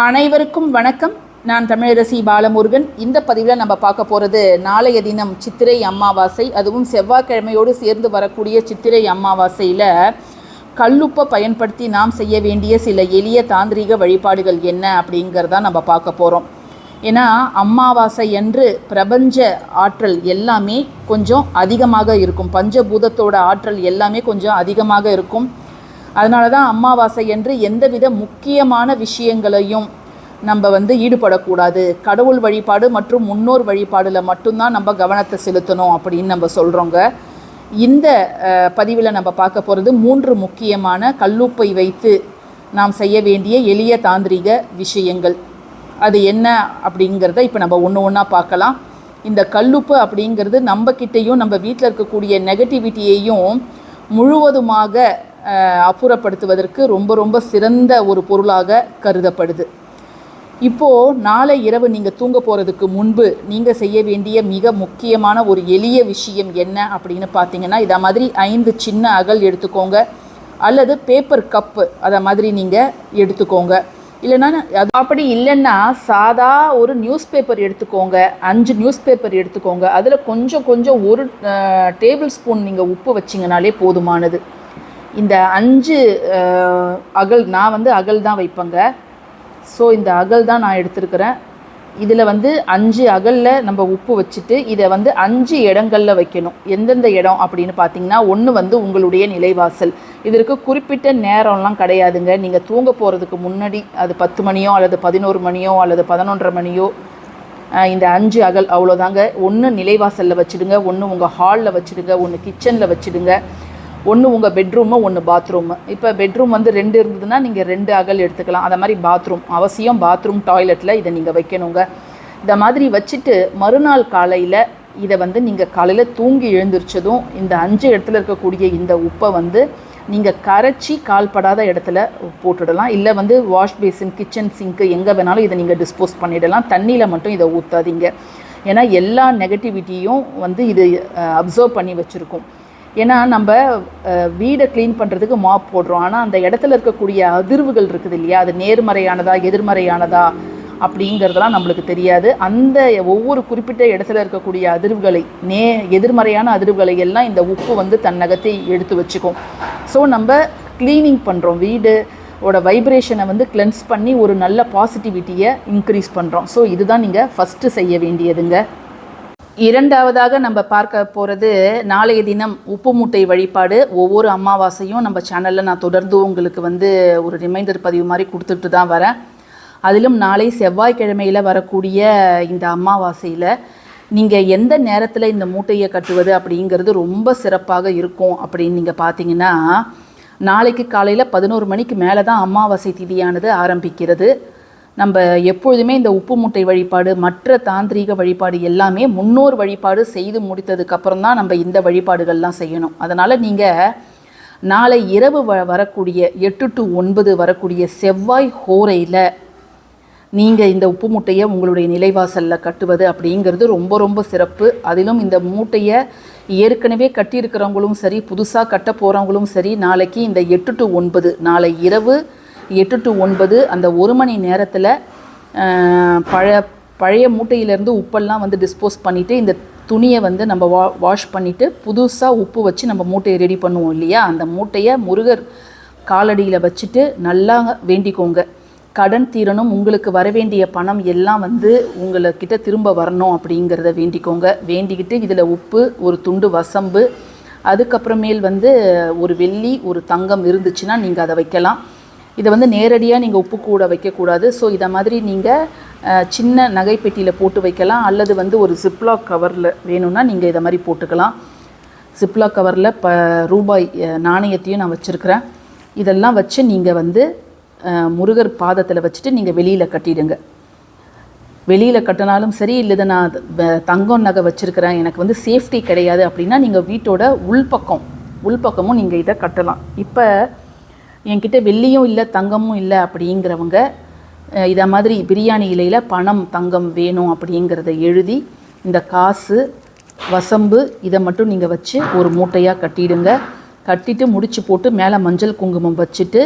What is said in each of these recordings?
அனைவருக்கும் வணக்கம். நான் தமிழரசி பாலமுருகன். இந்த பதிவில் நம்ம பார்க்க போகிறது நாளைய தினம் சித்திரை அமாவாசை அதுவும் செவ்வாய்க்கிழமையோடு சேர்ந்து வரக்கூடிய சித்திரை அமாவாசையில் கல்லுப்பை பயன்படுத்தி நாம் செய்ய வேண்டிய சில எளிய தாந்திரீக வழிபாடுகள் என்ன அப்படிங்கிறதா நம்ம பார்க்க போகிறோம் ஏன்னா அமாவாசை என்று பிரபஞ்ச ஆற்றல் எல்லாமே கொஞ்சம் அதிகமாக இருக்கும். பஞ்சபூதத்தோட ஆற்றல் எல்லாமே கொஞ்சம் அதிகமாக இருக்கும். அதனால தான் அமாவாசை என்று எந்தவித முக்கியமான விஷயங்களையும் நம்ம வந்து ஈடுபடக்கூடாது. கடவுள் வழிபாடு மற்றும் முன்னோர் வழிபாடில் மட்டும்தான் நம்ம கவனத்தை செலுத்தணும் அப்படின்னு நம்ம சொல்கிறோங்க இந்த பதிவில் நம்ம பார்க்க போகிறது மூன்று முக்கியமான கல்லுப்பை வைத்து நாம் செய்ய வேண்டிய எளிய தாந்திரிக விஷயங்கள். அது என்ன அப்படிங்கிறத இப்போ நம்ம ஒன்று ஒன்றா பார்க்கலாம். இந்த கல்லுப்பு அப்படிங்கிறது நம்மக்கிட்டேயும் நம்ம வீட்டில் இருக்கக்கூடிய நெகட்டிவிட்டியையும் முழுவதுமாக அப்புறப்படுத்துவதற்கு ரொம்ப ரொம்ப சிறந்த ஒரு பொருளாக கருதப்படுது. இப்போது நாளை இரவு நீங்கள் தூங்க போகிறதுக்கு முன்பு நீங்கள் செய்ய வேண்டிய மிக முக்கியமான ஒரு எளிய விஷயம் என்ன அப்படின்னு பார்த்தீங்கன்னா இதை மாதிரி ஐந்து சின்ன அகல் எடுத்துக்கோங்க. அல்லது பேப்பர் கப்பு அதை மாதிரி நீங்கள் எடுத்துக்கோங்க. இல்லைன்னா அது அப்படி இல்லைன்னா சாதா ஒரு நியூஸ் பேப்பர் எடுத்துக்கோங்க. அஞ்சு நியூஸ் பேப்பர் எடுத்துக்கோங்க. அதில் கொஞ்சம் கொஞ்சம் ஒரு டேபிள் ஸ்பூன் நீங்கள் உப்பு வச்சிங்கனாலே போதுமானது. இந்த அஞ்சு அகல் நான் வந்து அகல் தான் வைப்பேங்க. ஸோ இந்த அகல் தான் நான் எடுத்துருக்கிறேன். இதில் வந்து அஞ்சு அகலில் நம்ம உப்பு வச்சுட்டு இதை வந்து அஞ்சு இடங்களில் வைக்கணும். எந்தெந்த இடம் அப்படின்னு பார்த்தீங்கன்னா ஒன்று வந்து உங்களுடைய நிலைவாசல். இதற்கு குறிப்பிட்ட நேரம்லாம் கிடையாதுங்க. நீங்கள் தூங்க போகிறதுக்கு முன்னாடி அது பத்து மணியோ அல்லது பதினோரு மணியோ அல்லது பதினொன்றரை மணியோ இந்த அஞ்சு அகல் அவ்வளோதாங்க. ஒன்று நிலைவாசலில் வச்சுடுங்க. ஒன்று உங்கள் ஹாலில் வச்சுடுங்க. ஒன்று கிச்சனில் வச்சுடுங்க. ஒன்று உங்கள் பெட்ரூமு ஒன்று பாத்ரூமு இப்போ பெட்ரூம் வந்து ரெண்டு இருந்ததுன்னா நீங்கள் ரெண்டு அகல் எடுத்துக்கலாம். அதை மாதிரி பாத்ரூம் அவசியம் பாத்ரூம் டாய்லெட்டில் இதை நீங்கள் வைக்கணுங்க. இந்த மாதிரி வச்சுட்டு மறுநாள் காலையில் இதை வந்து நீங்கள் காலையில் தூங்கி எழுந்திரிச்சதும் இந்த அஞ்சு இடத்துல இருக்கக்கூடிய இந்த உப்பை வந்து நீங்கள் கரைச்சி கால்படாத இடத்துல போட்டுடலாம். இல்லை வந்து வாஷ் பேசின் கிச்சன் சிங்க்கு எங்கே வேணாலும் இதை நீங்கள் டிஸ்போஸ் பண்ணிடலாம். தண்ணியில் மட்டும் இதை ஊற்றாதீங்க ஏன்னா எல்லா நெகட்டிவிட்டியும் வந்து இது அப்சர்வ் பண்ணி வச்சுருக்கோம். ஏன்னா நம்ம வீடை க்ளீன் பண்ணுறதுக்கு மாப் போடுறோம். ஆனால் அந்த இடத்துல இருக்கக்கூடிய அதிர்வுகள் இருக்குது இல்லையா? அது நேர்மறையானதா எதிர்மறையானதா அப்படிங்கிறதெல்லாம் நம்மளுக்கு தெரியாது. அந்த ஒவ்வொரு குறிப்பிட்ட இடத்துல இருக்கக்கூடிய அதிர்வுகளை நே எதிர்மறையான அதிர்வுகளை எல்லாம் இந்த உப்பு வந்து தன்னகத்தை எடுத்து வச்சுக்கும். ஸோ நம்ம க்ளீனிங் பண்ணுறோம் வீடு ஓட வைப்ரேஷனை வந்து கிளென்ஸ் பண்ணி ஒரு நல்ல பாசிட்டிவிட்டியை இன்க்ரீஸ் பண்ணுறோம் ஸோ இதுதான் நீங்கள் ஃபஸ்ட்டு செய்ய வேண்டியதுங்க. இரண்டாவதாக நம்ம பார்க்க போகிறது நாளைய தினம் உப்பு மூட்டை வழிபாடு. ஒவ்வொரு அமாவாசையும் நம்ம சேனலில் நான் தொடர்ந்து உங்களுக்கு வந்து ஒரு ரிமைண்டர் பதிவு மாதிரி கொடுத்துட்டு தான் வரேன். அதிலும் நாளை செவ்வாய்க்கிழமையில் வரக்கூடிய இந்த அமாவாசையில் நீங்கள் எந்த நேரத்தில் இந்த மூட்டையை கட்டுவது அப்படிங்கிறது ரொம்ப சிறப்பாக இருக்கும் அப்படின்னு நீங்கள் பார்த்தீங்கன்னா நாளைக்கு காலையில் பதினோரு மணிக்கு மேலே தான் அமாவாசை திதியானது ஆரம்பிக்கிறது. நம்ம எப்பொழுதுமே இந்த உப்பு மூட்டை வழிபாடு மற்ற தாந்திரீக வழிபாடு எல்லாமே முன்னோர் வழிபாடு செய்து முடித்ததுக்கப்புறம் தான் நம்ம இந்த வழிபாடுகள்லாம் செய்யணும். அதனால் நீங்கள் நாளை இரவு வ வரக்கூடிய எட்டு டு ஒன்பது வரக்கூடிய செவ்வாய் ஹோரையில் நீங்கள் இந்த உப்பு மூட்டையை உங்களுடைய நிலைவாசலில் கட்டுவது அப்படிங்கிறது ரொம்ப ரொம்ப சிறப்பு. அதிலும் இந்த மூட்டையை ஏற்கனவே கட்டியிருக்கிறவங்களும் சரி புதுசாக கட்ட போகிறவங்களும் சரி நாளைக்கு இந்த எட்டு டு ஒன்பது நாளை இரவு எட்டு டு ஒன்பது அந்த ஒரு மணி நேரத்தில் பழைய பழைய மூட்டையிலேருந்து உப்பெல்லாம் வந்து டிஸ்போஸ் பண்ணிவிட்டு இந்த துணியை வந்து நம்ம வா வாஷ் பண்ணிவிட்டு புதுசாக உப்பு வச்சு நம்ம மூட்டையை ரெடி பண்ணுவோம் இல்லையா? அந்த மூட்டையை முருகர் காலடியில் வச்சுட்டு நல்லா வேண்டிக்கோங்க. கடன் தீரணும் உங்களுக்கு வர வேண்டிய பணம் எல்லாம் வந்து உங்களுக்கிட்ட திரும்ப வரணும் அப்படிங்கிறத வேண்டிக்கோங்க. வேண்டிக்கிட்டு இதில் உப்பு ஒரு துண்டு வசம்பு அதுக்கப்புறமேல் வந்து ஒரு வெள்ளி ஒரு தங்கம் இருந்துச்சுன்னா நீங்கள் அதை வைக்கலாம். இதை வந்து நேரடியாக நீங்கள் உப்பு கூட வைக்கக்கூடாது. ஸோ இதை மாதிரி நீங்கள் சின்ன நகைப்பெட்டியில் போட்டு வைக்கலாம். அல்லது வந்து ஒரு ஜிப்லாக் கவரில் வேணும்னா நீங்கள் இதை மாதிரி போட்டுக்கலாம். ஜிப்லாக் கவரில் ப ரூபாய் நாணயத்தையும் நான் வச்சுருக்கிறேன். இதெல்லாம் வச்சு நீங்கள் வந்து முருகர் பாதத்தில் வச்சுட்டு நீங்கள் வெளியில் கட்டிடுங்க. வெளியில் கட்டினாலும் சரி இல்லை நான் தங்கம் நகை வச்சுருக்கிறேன். எனக்கு வந்து சேஃப்டி கிடையாது அப்படின்னா நீங்கள் வீட்டோட உள்பக்கம் உள்பக்கமும் நீங்கள் இதை கட்டலாம். இப்போ என்கிட்ட வெள்ளியும் இல்லை தங்கமும் இல்லை அப்படிங்கிறவங்க இதை மாதிரி பிரியாணி இலையில் பணம் தங்கம் வேணும் அப்படிங்கிறத எழுதி இந்த காசு வசம்பு இதை மட்டும் நீங்கள் வச்சு ஒரு மூட்டையாக கட்டிடுங்க. கட்டிட்டு முடிச்சு போட்டு மேலே மஞ்சள் குங்குமம் வச்சுட்டு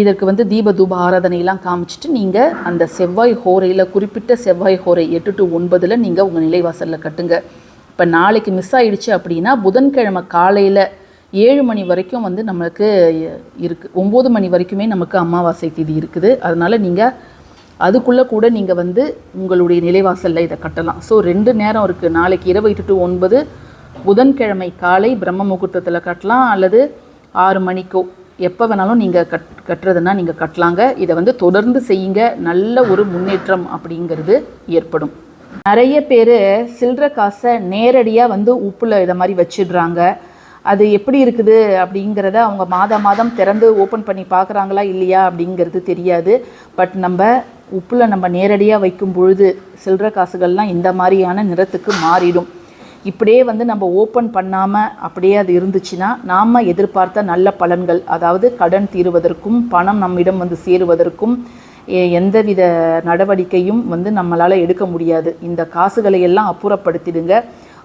இதற்கு வந்து தீப தூப ஆராதனையெல்லாம் காமிச்சிட்டு நீங்கள் அந்த செவ்வாய் ஹோரையில் குறிப்பிட்ட செவ்வாய் ஹோரை எட்டு டு ஒன்பதில் நீங்கள் உங்கள் நிலைவாசலில் கட்டுங்க. இப்போ நாளைக்கு மிஸ் ஆகிடுச்சு அப்படின்னா புதன்கிழமை காலையில் ஏழு மணி வரைக்கும் வந்து நம்மளுக்கு இருக்குது ஒம்பது மணி வரைக்குமே நமக்கு அமாவாசை திதி இருக்குது. அதனால் நீங்கள் அதுக்குள்ளே கூட நீங்கள் வந்து உங்களுடைய நிலைவாசலில் இதை கட்டலாம். ஸோ ரெண்டு நேரம் இருக்குது நாளைக்கு இரவு எட்டு டு ஒன்பது புதன்கிழமை காலை பிரம்ம முகூர்த்தத்தில் கட்டலாம். அல்லது ஆறு மணிக்கோ எப்போ வேணாலும் நீங்கள் கட் கட்டுறதுன்னா நீங்கள் கட்டலாங்க. இதை வந்து தொடர்ந்து செய்யுங்க. நல்ல ஒரு முன்னேற்றம் அப்படிங்கிறது ஏற்படும். நிறைய பேர் சில்லற காசை நேரடியாக வந்து உப்பில் இதை மாதிரி வச்சிடுறாங்க. அது எப்படி இருக்குது அப்படிங்கிறத அவங்க மாதம் மாதம் திறந்து ஓப்பன் பண்ணி பார்க்குறாங்களா இல்லையா அப்படிங்கிறது தெரியாது. பட் நம்ம உப்பில் நம்ம நேரடியாக வைக்கும் பொழுது சில்லற காசுகள்லாம் இந்த மாதிரியான நிறத்துக்கு மாறிடும். இப்படியே வந்து நம்ம ஓப்பன் பண்ணாமல் அப்படியே அது இருந்துச்சுன்னா நாம் எதிர்பார்த்த நல்ல பலன்கள் அதாவது கடன் தீருவதற்கும் பணம் நம்மிடம் வந்து சேருவதற்கும் எந்தவித நடவடிக்கையும் வந்து நம்மளால் எடுக்க முடியாது. இந்த காசுகளை எல்லாம் அப்புறப்படுத்திடுங்க.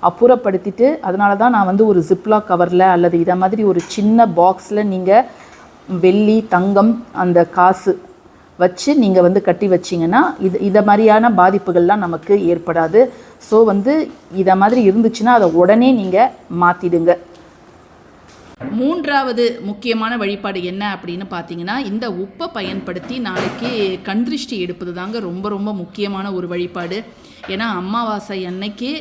அப்புறப்படுத்திட்டு அதனால தான் நான் வந்து ஒரு ஜிப்லாக் கவரில் அல்லது இதை மாதிரி ஒரு சின்ன பாக்ஸில் நீங்கள் வெள்ளி தங்கம் அந்த காசு வச்சு நீங்கள் வந்து கட்டி வச்சிங்கன்னா இது இதை மாதிரியான பாதிப்புகள்லாம் நமக்கு ஏற்படாது. ஸோ வந்து இதை மாதிரி இருந்துச்சுன்னா அதை உடனே நீங்கள் மாற்றிடுங்க மூன்றாவது முக்கியமான வழிபாடு என்ன அப்படின்னு பார்த்தீங்கன்னா இந்த உப்பை பயன்படுத்தி நாளைக்கு கண் திருஷ்டி எடுப்பது தாங்க ரொம்ப ரொம்ப முக்கியமான ஒரு வழிபாடு. ஏன்னா அமாவாசை அன்னைக்கு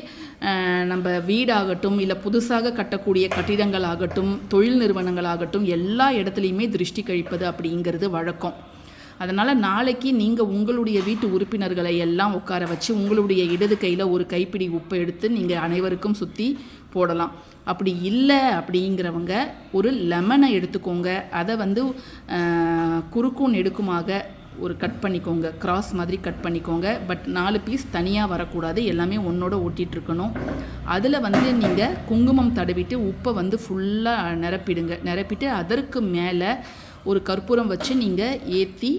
நம்ம வீடாகட்டும் இல்லை புதுசாக கட்டக்கூடிய கட்டிடங்கள் ஆகட்டும் தொழில் நிறுவனங்கள் ஆகட்டும் எல்லா இடத்துலையுமே திருஷ்டி கழிப்பது அப்படிங்கிறது வழக்கம். அதனால் நாளைக்கு நீங்கள் உங்களுடைய வீட்டு உறுப்பினர்களை எல்லாம் உட்கார வச்சு உங்களுடைய இடது கையில் ஒரு கைப்பிடி உப்பை எடுத்து நீங்கள் அனைவருக்கும் சுற்றி போடலாம். அப்படி இல்லை அப்படிங்கிறவங்க ஒரு லெமனை எடுத்துக்கோங்க. அதை வந்து குறுக்கும் நெடுக்குமாக ஒரு கட் பண்ணிக்கோங்க கிராஸ் மாதிரி கட் பண்ணிக்கோங்க. பட் நாலு பீஸ் தனியாக வரக்கூடாது. எல்லாமே ஒன்றோட ஒட்டிகிட்ருக்கணும் இருக்கணும் அதில் வந்து நீங்கள் குங்குமம் தடவிட்டு உப்பை வந்து ஃபுல்லாக நிரப்பிடுங்க. நிரப்பிட்டு அதற்கு மேலே ஒரு கற்பூரம் வச்சு நீங்கள் ஏற்றி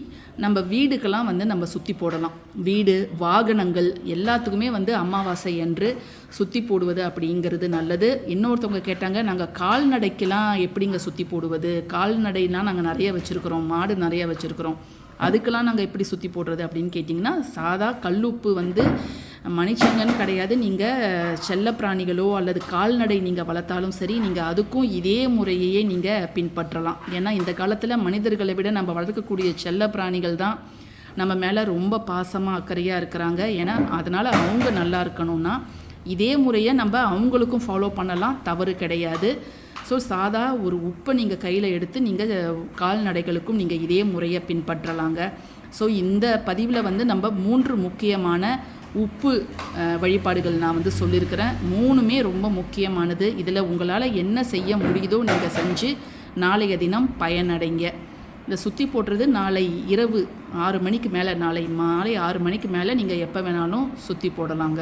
நம்ம வீடுக்கெல்லாம் வந்து நம்ம சுற்றி போடலாம். வீடு வாகனங்கள் எல்லாத்துக்குமே வந்து அமாவாசை அன்று சுற்றி போடுவது அப்படிங்கிறது நல்லது. இன்னொருத்தவங்க கேட்டாங்க நாங்கள் கால்நடைக்கெல்லாம் எப்படிங்க சுற்றி போடுவது? கால்நடைலாம் நாங்கள் நிறைய வச்சுருக்குறோம். மாடு நிறைய வச்சுருக்குறோம். அதுக்கெல்லாம் நாங்கள் எப்படி சுற்றி போடுறது அப்படின்னு கேட்டிங்கன்னா சாதா கல்லுப்பு வந்து மனுஷங்கன்னு கிடையாது. நீங்கள் செல்ல பிராணிகளோ அல்லது கால்நடை நீங்கள் வளர்த்தாலும் சரி நீங்கள் அதுக்கும் இதே முறையையே நீங்கள் பின்பற்றலாம். ஏன்னா இந்த காலத்தில் மனிதர்களை விட நம்ம வளர்க்கக்கூடிய செல்ல பிராணிகள் தான் நம்ம மேலே ரொம்ப பாசமாக அக்கறையாக இருக்கிறாங்க. ஏன்னா அதனால் அவங்க நல்லா இருக்கணும்னா இதே முறையை நம்ம அவங்களுக்கும் ஃபாலோ பண்ணலாம். தவறு கிடையாது. ஸோ சாதா ஒரு உப்பை நீங்கள் கையில் எடுத்து நீங்கள் கால்நடைகளுக்கும் நீங்கள் இதே முறையை பின்பற்றலாங்க. ஸோ இந்த பதிவில் வந்து நம்ம மூன்று முக்கியமான உப்பு வழிபாடுகள் நான் வந்து சொல்லியிருக்கிறேன் மூணுமே ரொம்ப முக்கியமானது. இதில் உங்களால் என்ன செய்ய முடியுதோ நீங்கள் செஞ்சு நாளைய தினம் பயனடைங்க. இந்த சுற்றி போடுறது நாளை இரவு ஆறு மணிக்கு மேலே நாளை மாலை ஆறு மணிக்கு மேலே நீங்கள் எப்போ வேணாலும் சுற்றி போடலாங்க.